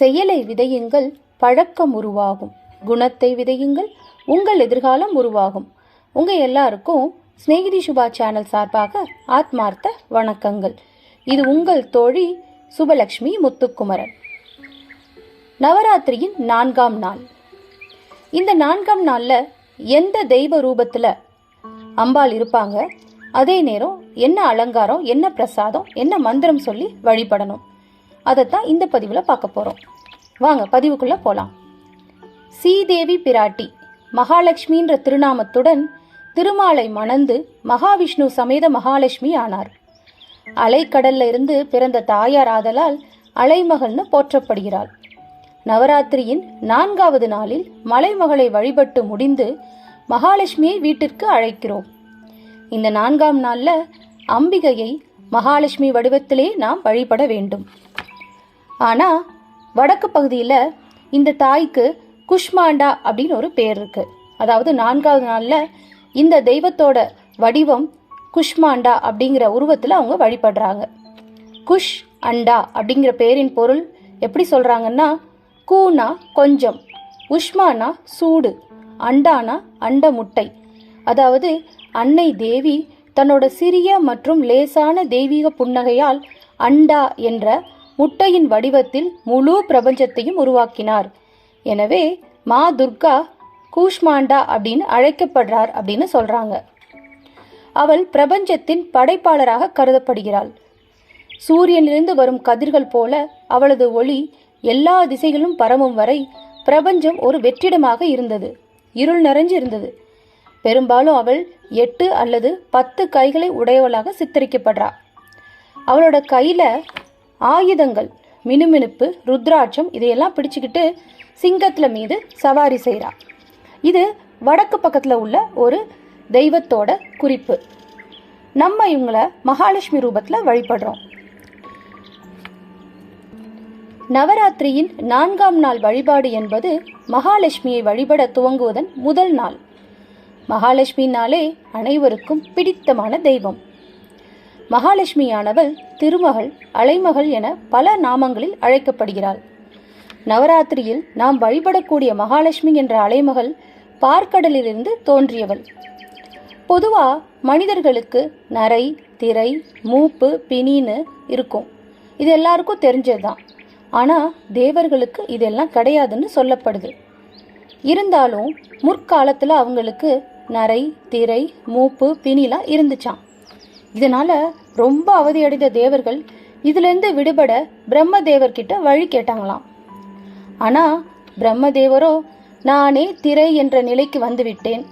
செயலை விதையுங்கள் பழக்கம் உருவாகும். குணத்தை விதையுங்கள் உங்கள் எதிர்காலம் உருவாகும். உங்க எல்லாருக்கும் சிநேகிதி சுபா சேனல் சார்பாக ஆத்மார்த்த வணக்கங்கள். இது உங்கள் தோழி சுபலக்ஷ்மி முத்துக்குமரன். நவராத்திரியின் நான்காம் நாள். இந்த நான்காம் நாள்ல எந்த தெய்வ ரூபத்துல அம்பாள் இருப்பாங்க அதே நேரம் என்ன அலங்காரம் என்ன பிரசாதம் என்ன மந்திரம் சொல்லி வழிபடணும். அதைத்தான் இந்த பதிவில் பார்க்க போகிறோம் வாங்க பதிவுக்குள்ளே போகலாம் சீதேவி பிராட்டி மகாலட்சுமின்ற திருநாமத்துடன் திருமாலை மணந்து மகாவிஷ்ணு சமேத மகாலட்சுமி ஆனார். அலைக்கடல்ல இருந்து பிறந்த தாயார் ஆதலால் அலைமகள்னு போற்றப்படுகிறாள். நவராத்திரியின் நான்காவது நாளில் மலைமகளை வழிபட்டு முடிந்து மகாலட்சுமியை வீட்டிற்கு அழைக்கிறோம். இந்த நான்காம் நாளில் அம்பிகையை மகாலட்சுமி வடிவத்திலே நாம் வழிபட வேண்டும். ஆனா வடக்கு பகுதியில் இந்த தாய்க்கு குஷ்மாண்டா அப்படின்னு ஒரு பேர் இருக்கு. அதாவது நான்காவது நாளில் இந்த தெய்வத்தோட வடிவம் குஷ்மாண்டா அப்படிங்கிற உருவத்தில் அவங்க வழிபடுறாங்க. குஷ் அண்டா அப்படிங்கிற பேரின் பொருள் எப்படி சொல்கிறாங்கன்னா கூனா கொஞ்சம் உஷ்மானா சூடு அண்டானா அண்ட முட்டை. அதாவது அன்னை தேவி தன்னோட சிறிய மற்றும் லேசான தெய்வீக புன்னகையால் அண்டா என்ற முட்டையின் வடிவத்தில் முழு பிரபஞ்சத்தையும் உருவாக்கினார். எனவே மா துர்கா கூஷ்மாண்டா அப்படின்னு அழைக்கப்படுறார் அப்படின்னு சொல்றாங்க. அவள் பிரபஞ்சத்தின் படைப்பாளராக கருதப்படுகிறாள். சூரியனிலிருந்து வரும் கதிர்கள் போல அவளது ஒளி எல்லா திசைகளும் பரவும் வரை பிரபஞ்சம் ஒரு வெற்றிடமாக இருந்தது. இருள் நிறைஞ்சு இருந்தது பெரும்பாலும் அவள் எட்டு அல்லது பத்து கைகளை உடையவளாக சித்தரிக்கப்படுறா. அவளோட கையில ஆயுதங்கள் மினுமினுப்பு ருத்ராட்சம் இதையெல்லாம் பிடிச்சுக்கிட்டு சிங்கத்தில் மீது சவாரி செய்கிறா இது வடக்கு பக்கத்தில் உள்ள ஒரு தெய்வத்தோட குறிப்பு. நம்ம இவங்களை மகாலட்சுமி ரூபத்தில் வழிபடுறோம். நவராத்திரியின் நான்காம் நாள் வழிபாடு என்பது மகாலட்சுமியை வழிபட துவங்குவதன் முதல் நாள். மகாலட்சுமினாலே அனைவருக்கும் பிடித்தமான தெய்வம். மகாலட்சுமியானவள் திருமகள் அலைமகள் என பல நாமங்களில் அழைக்கப்படுகிறாள். நவராத்திரியில் நாம் வழிபடக்கூடிய மகாலட்சுமி என்ற அலைமகள் பார்க்கடலிலிருந்து தோன்றியவள். பொதுவா மனிதர்களுக்கு நரை திரை மூப்பு பிணின்னு இருக்கும். இது எல்லாருக்கும் தெரிஞ்சதுதான். ஆனால் தேவர்களுக்கு இதெல்லாம் கிடையாதுன்னு சொல்லப்படுது. இருந்தாலும் முற்காலத்தில் அவங்களுக்கு நரை திரை மூப்பு பிணிலாம் இருந்துச்சான் இதனால ரொம்ப அவதியடைந்த தேவர்கள் இதிலிருந்து விடுபட பிரம்மதேவர்கிட்ட வழி கேட்டாங்களாம். ஆனா பிரம்மதேவரோ நானே திரை என்ற நிலைக்கு வந்துவிட்டேன்.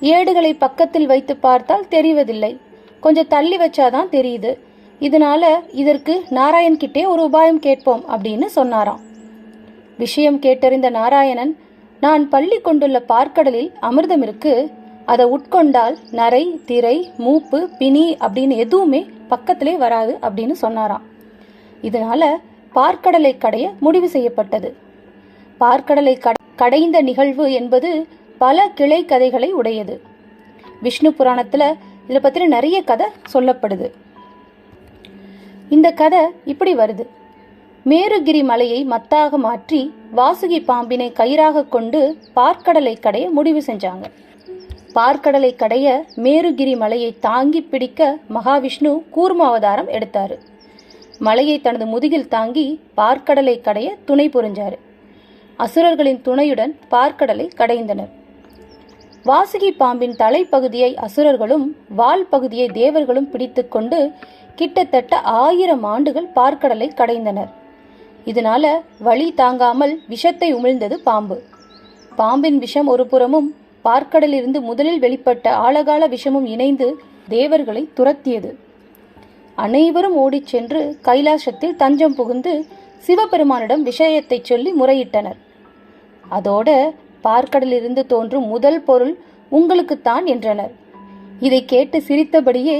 ஏடுகளை பக்கத்தில் வைத்து பார்த்தால் தெரிவதில்லை. கொஞ்சம் தள்ளி வச்சாதான் தெரியுது. இதனால இதற்கு நாராயண்கிட்டே ஒரு உபாயம் கேட்போம் அப்படின்னு சொன்னாராம். விஷயம் கேட்டறிந்த நாராயணன் நான் பள்ளி கொண்டுள்ள பார்க்கடலில் அமிர்தம் இருக்கு அதை உட்கொண்டால் நரை திரை மூப்பு பிணி அப்படின்னு எதுவுமே பக்கத்திலே வராது அப்படின்னு சொன்னாராம். இதனால பார்க்கடலை கடைய முடிவு செய்யப்பட்டது. பார்க்கடலை கடைந்த நிகழ்வு என்பது பல கிளை கதைகளை உடையது. விஷ்ணு புராணத்தில் இதை பத்தின நிறைய கதை சொல்லப்படுது. இந்த கதை இப்படி வருது. மேருகிரி மலையை மத்தாக மாற்றி வாசுகி பாம்பினை கயிறாக கொண்டு பார்க்கடலை கடைய முடிவு செஞ்சாங்க. பார்க்கடலை கடைய மேருகிரி மலையை தாங்கி பிடிக்க மகாவிஷ்ணு கூர்ம அவதாரம் எடுத்தார். மலையை தனது முதுகில் தாங்கி பார்க்கடலை கடைய துணை புரிஞ்சார். அசுரர்களின் துணையுடன் பார்க்கடலை கடைந்தனர். வாசுகி பாம்பின் தலைப்பகுதியை அசுரர்களும் வால் பகுதியை தேவர்களும் பிடித்துக்கொண்டு கிட்டத்தட்ட ஆயிரம் ஆண்டுகள் பார்க்கடலை கடைந்தனர். இதனால வழி தாங்காமல் விஷத்தை உமிழ்ந்தது பாம்பு. பாம்பின் விஷம் ஒரு புறமும் பார்க்கடலிருந்து முதலில் வெளிப்பட்ட ஆழகால விஷமும் இணைந்து தேவர்களை துரத்தியது. அனைவரும் ஓடிச் சென்று கைலாசத்தில் தஞ்சம் புகுந்து சிவபெருமானிடம் விஷயத்தை சொல்லி முறையிட்டனர். அதோட பார்க்கடலிருந்து தோன்றும் முதல் பொருள் உங்களுக்குத்தான் என்றனர். இதை கேட்டு சிரித்தபடியே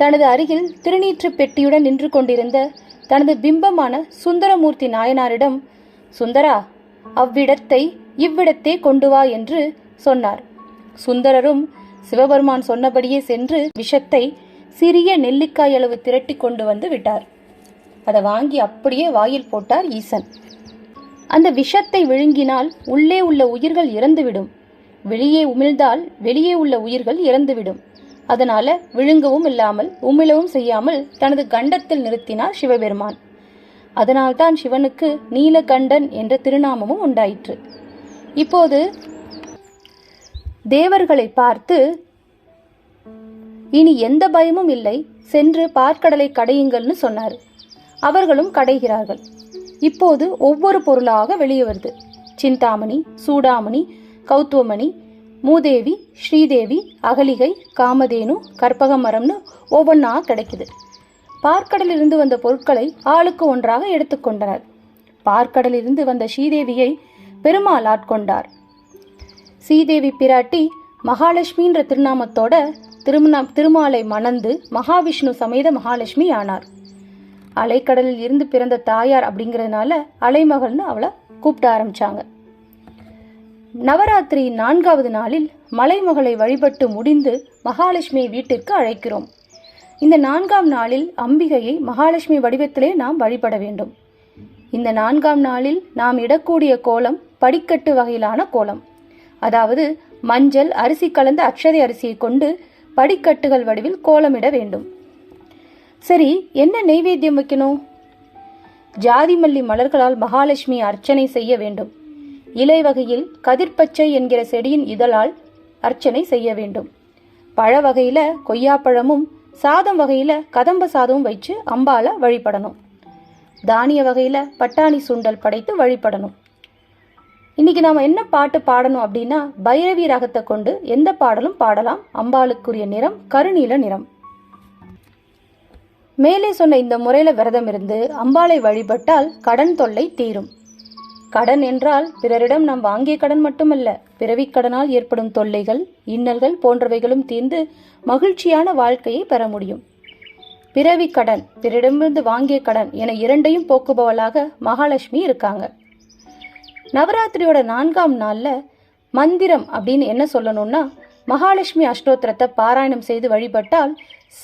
தனது அருகில் திருநீற்று பெட்டியுடன் நின்று கொண்டிருந்த தனது பிம்பமான சுந்தரமூர்த்தி நாயனாரிடம் சுந்தரா அவ்விடத்தை இவ்விடத்தே கொண்டு வா என்று சொன்னார். சுந்தரரும் சிவபெருமான் சொன்னபடியே சென்று விஷத்தை சிறிய நெல்லிக்காய் அளவு திரட்டி கொண்டு வந்து விட்டார். அதை வாங்கி அப்படியே வாயில் போட்டார் ஈசன். அந்த விஷத்தை விழுங்கினால் உள்ளே உள்ள உயிர்கள் இறந்துவிடும். வெளியே உமிழ்ந்தால் வெளியே உள்ள உயிர்கள் இறந்துவிடும். அதனால விழுங்கவும் இல்லாமல் உமிழவும் செய்யாமல் தனது கண்டத்தில் நிறுத்தினார் சிவபெருமான். அதனால்தான் சிவனுக்கு நீலகண்டன் என்ற திருநாமமும் உண்டாயிற்று. இப்போது தேவர்களை பார்த்து இனி எந்த பயமும் இல்லை சென்று பார்க்கடலை கடையுங்கள்னு சொன்னார். அவர்களும் கடைகிறார்கள். இப்போது ஒவ்வொரு பொருளாக வெளியே வருது. சிந்தாமணி சூடாமணி கௌத்துவமணி மூதேவி ஸ்ரீதேவி அகலிகை காமதேனு கற்பக மரம்னு ஒவ்வொன்றா கிடைக்குது. பார்க்கடலிலிருந்து வந்த பொருட்களை ஆளுக்கு ஒன்றாக எடுத்துக்கொண்டனர் பார்க்கடலிலிருந்து வந்த ஸ்ரீதேவியை பெருமாள் ஆட்கொண்டார். ஸ்ரீதேவி பிராட்டி மகாலட்சுமின்ற திருநாமத்தோட திருமண திருமாலை மணந்து மகாவிஷ்ணு சமேத மகாலட்சுமி ஆனார் அலைக்கடலில் இருந்து பிறந்த தாயார் அப்படிங்கிறதுனால அலைமகள்னு அவளை கூப்பிட ஆரம்பிச்சாங்க. நவராத்திரி நான்காவது நாளில் மலைமகளை வழிபட்டு முடிந்து மகாலட்சுமியை வீட்டிற்கு அழைக்கிறோம். இந்த நான்காம் நாளில் அம்பிகையை மகாலட்சுமி வடிவத்திலே நாம் வழிபட வேண்டும். இந்த நான்காம் நாளில் நாம் இடக்கூடிய கோலம் படிக்கட்டு வகையிலான கோலம். அதாவது மஞ்சள் அரிசி கலந்த அக்ஷதை அரிசியை கொண்டு படிக்கட்டுகள் வடிவில் கோலமிட வேண்டும். சரி என்ன நெய்வேத்தியம் வைக்கணும்? ஜாதி மல்லி மலர்களால் மகாலட்சுமி அர்ச்சனை செய்ய வேண்டும். இலை வகையில் கதிர்பச்சை என்கிற செடியின் இதழால் அர்ச்சனை செய்ய வேண்டும். பழ வகையில கொய்யாப்பழமும் சாதம் வகையில கதம்ப சாதமும் வச்சு அம்பால வழிபடணும். தானிய வகையில பட்டாணி சுண்டல் படைத்து வழிபடணும். இன்னைக்கு நாம என்ன பாட்டு பாடணும் அப்படின்னா பைரவி ராகத்தை கொண்டு எந்த பாடலும் பாடலாம். அம்பாளுக்குரிய நிறம் கருநீல நிறம். மேலே சொன்ன இந்த முறையில விரதம் இருந்து அம்பாளை வழிபட்டால் கடன் தொல்லை தீரும். கடன் என்றால் பிறரிடம் நாம் வாங்கிய கடன் மட்டுமல்ல பிறவிக் கடனால் ஏற்படும் தொல்லைகள் இன்னல்கள் போன்றவைகளும் தீர்ந்து மகிழ்ச்சியான வாழ்க்கையை பெற முடியும். பிறவி கடன் பிறரிடமிருந்து வாங்கிய கடன் என இரண்டையும் போக்குபவளாக மகாலட்சுமி இருக்காங்க. நவராத்திரியோட நான்காம் நாளில் மந்திரம் அப்படின்னு என்ன சொல்லணும்னா மகாலட்சுமி அஷ்டோத்திரத்தை பாராயணம் செய்து வழிபட்டால்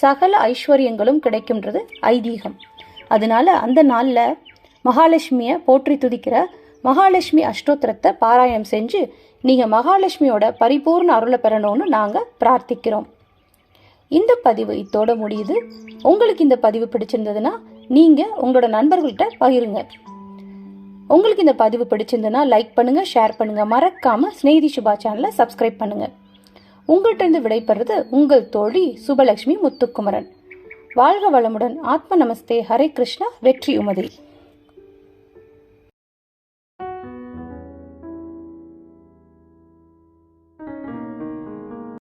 சகல ஐஸ்வர்யங்களும் கிடைக்கும்ன்றது ஐதீகம். அதனால அந்த நாளில் மகாலட்சுமியை போற்றி துதிக்கிற மகாலட்சுமி அஷ்டோத்திரத்தை பாராயணம் செஞ்சு நீங்கள் மகாலட்சுமியோட பரிபூர்ண அருளை பெறணும்னு நாங்கள் பிரார்த்திக்கிறோம். இந்த பதிவு இத்தோட முடியுது. உங்களுக்கு இந்த பதிவு பிடிச்சிருந்ததுன்னா நீங்கள் உங்களோட நண்பர்கள்ட்ட பகிருங்க. உங்களுக்கு இந்த பதிவு பிடிச்சிருந்ததுன்னா லைக் பண்ணுங்க ஷேர் பண்ணுங்க. மறக்காம ஸ்நேகிதி சுபா சேனலை சப்ஸ்கிரைப் பண்ணுங்க. உங்கள்கிட்ட இருந்து விடைபெறுறது உங்கள் தோழி சுபலட்சுமி முத்துக்குமரன். வாழ்க வளமுடன். ஆத்ம நமஸ்தே. ஹரே கிருஷ்ணா. வெற்றி உமதி.